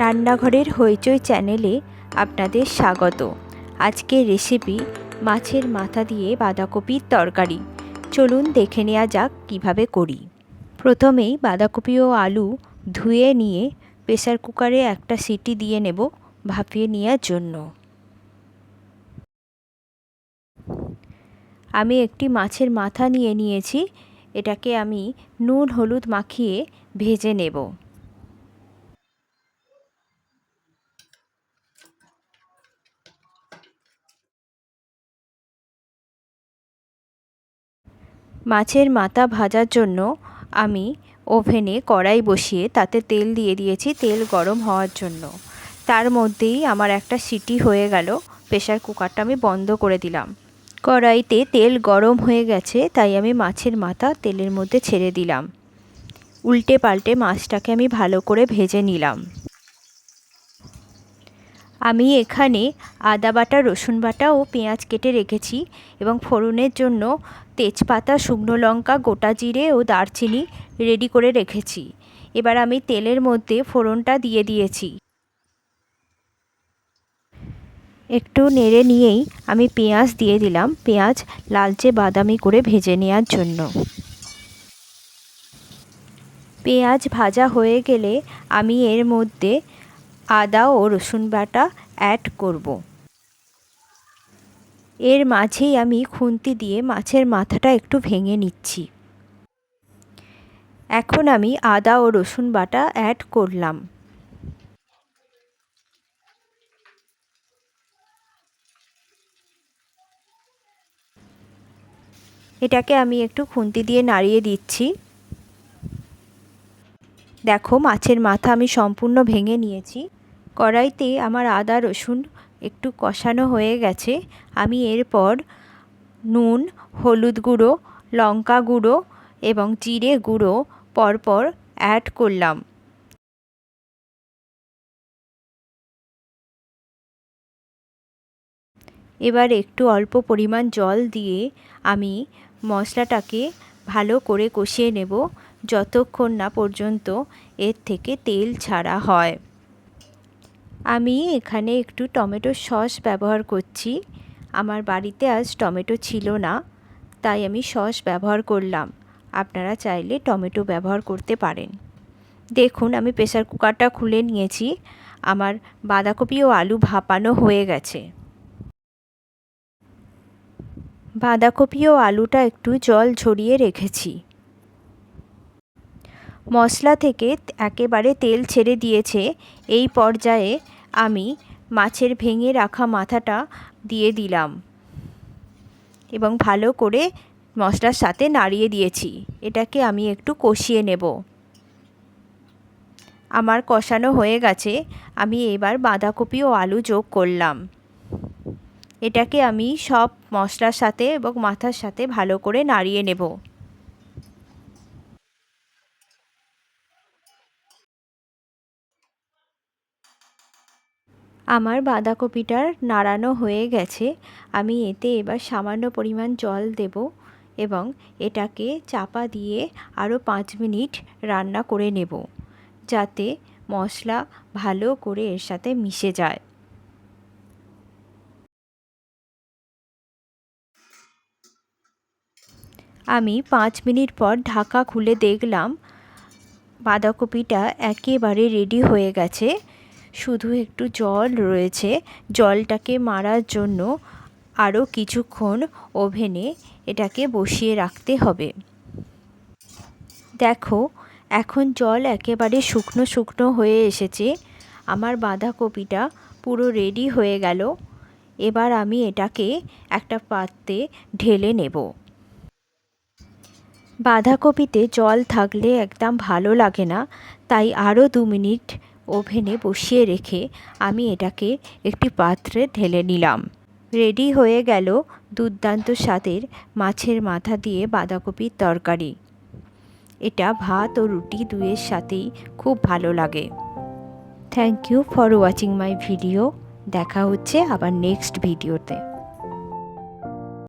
রান্নাঘরের হইচই চ্যানেলে আপনাদের স্বাগত। আজকের রেসিপি মাছের মাথা দিয়ে বাঁধাকপির তরকারি। চলুন দেখে নেওয়া যাক কীভাবে করি। প্রথমেই বাঁধাকপি ও আলু ধুয়ে নিয়ে প্রেসার কুকারে একটা সিটি দিয়ে নেব ভাপিয়ে নেওয়ার জন্য। আমি একটি মাছের মাথা নিয়ে নিয়েছি। এটাকে আমি নুন হলুদ মাখিয়ে ভেজে নেব। মাছের মাথা ভাজার জন্য আমি ওভেনে কড়াই বসিয়ে তাতে তেল দিয়ে দিয়েছি, তেল গরম হওয়ার জন্য। তার মধ্যেই আমার একটা সিটি হয়ে গেল প্রেশার কুকারটা আমি বন্ধ করে দিলাম। কড়াইতে তেল গরম হয়ে গেছে, তাই আমি মাছের মাথা তেলের মধ্যে ছেড়ে দিলাম। উল্টে পাল্টে মাছটাকে আমি ভালো করে ভেজে নিলাম। আমি এখানে আদা বাটা, রসুন বাটা ও পেঁয়াজ কেটে রেখেছি এবং ফোড়নের জন্য তেজপাতা, শুকনো লঙ্কা, গোটা জিরে ও দারচিনি রেডি করে রেখেছি। এবার আমি তেলের মধ্যে ফোড়নটা দিয়ে দিয়েছি। একটু নেড়ে নিয়েই আমি পেঁয়াজ দিয়ে দিলাম। পেঁয়াজ লালচে বাদামি করে ভেজে নেওয়ার জন্য। পেঁয়াজ ভাজা হয়ে গেলে আমি এর মধ্যে আদা ও রসুন বাটা অ্যাড করব। এর মাঝেই আমি খুন্তি দিয়ে মাছের মাথাটা একটু ভেঙে নিচ্ছি। এখন আমি আদা ও রসুন বাটা অ্যাড করলাম। এটাকে আমি একটু খুন্তি দিয়ে নাড়িয়ে দিচ্ছি। দেখো মাছের মাথা আমি সম্পূর্ণ ভেঙে নিয়েছি। কড়াইতে আমার আদা, রসুন একটু কষানো হয়ে গেছে। আমি এরপর নুন, হলুদ গুঁড়ো, লঙ্কা গুঁড়ো এবং জিরে গুঁড়ো পরপর অ্যাড করলাম। এবার একটু অল্প পরিমাণ জল দিয়ে আমি মশলাটাকে ভালো করে কষিয়ে নেব, যতক্ষণ না পর্যন্ত এর থেকে তেল ছাড়া হয়। আমি এখানে একটু টমেটো সস ব্যবহার করছি। আমার বাড়িতে আজ টমেটো ছিল না, তাই আমি সস ব্যবহার করলাম। আপনারা চাইলে টমেটো ব্যবহার করতে পারেন। দেখুন, আমি প্রেসার কুকারটা খুলে নিয়েছি। আমার বাঁধাকপি ও আলু ভাপানো হয়ে গেছে। বাঁধাকপি ও আলুটা একটু জল ঝরিয়ে রেখেছি। মশলা থেকে একেবারে তেল ছেড়ে দিয়েছে। এই পর্যায়ে আমি মাছের ভেঙে রাখা মাথাটা দিয়ে দিলাম এবং ভালো করে মশলার সাথে নাড়িয়ে দিয়েছি। এটাকে আমি একটু কষিয়ে নেব। আমার কষানো হয়ে গেছে। আমি এবার বাঁধাকপি ও আলু যোগ করলাম। এটাকে আমি সব মশলার সাথে এবং মাথার সাথে ভালো করে নাড়িয়ে নেব। আমার বাঁধাকপিটার নাড়ানো হয়ে গেছে। আমি এতে এবার সামান্য পরিমাণ জল দেব এবং এটাকে চাপা দিয়ে আরও পাঁচ মিনিট রান্না করে নেব, যাতে মশলা ভালো করে এর সাথে মিশে যায়। আমি পাঁচ মিনিট পর ঢাকা খুলে দেখলাম বাঁধাকপিটা একেবারে রেডি হয়ে গেছে। শুধু একটু জল রয়েছে। জলটাকে মারার জন্য আরও কিছুক্ষণ ওভেনে এটাকে বসিয়ে রাখতে হবে। দেখো, এখন জল একেবারে শুকনো শুকনো হয়ে এসেছে। আমার বাঁধাকপিটা পুরো রেডি হয়ে গেল। এবার আমি এটাকে একটা পাত্রে ঢেলে নেব। বাঁধাকপিতে জল থাকলে একদম ভালো লাগে না, তাই আরও দু মিনিট ওভেনে বসিয়ে রেখে আমি এটাকে একটি পাত্রে ঢেলে নিলাম। রেডি হয়ে গেল দুর্দান্ত স্বাদের মাছের মাথা দিয়ে বাঁধাকপির তরকারি। এটা ভাত ও রুটি দুয়ের সাথেই খুব ভালো লাগে। Thank you for watching my video দেখা হচ্ছে আবার নেক্সট ভিডিওতে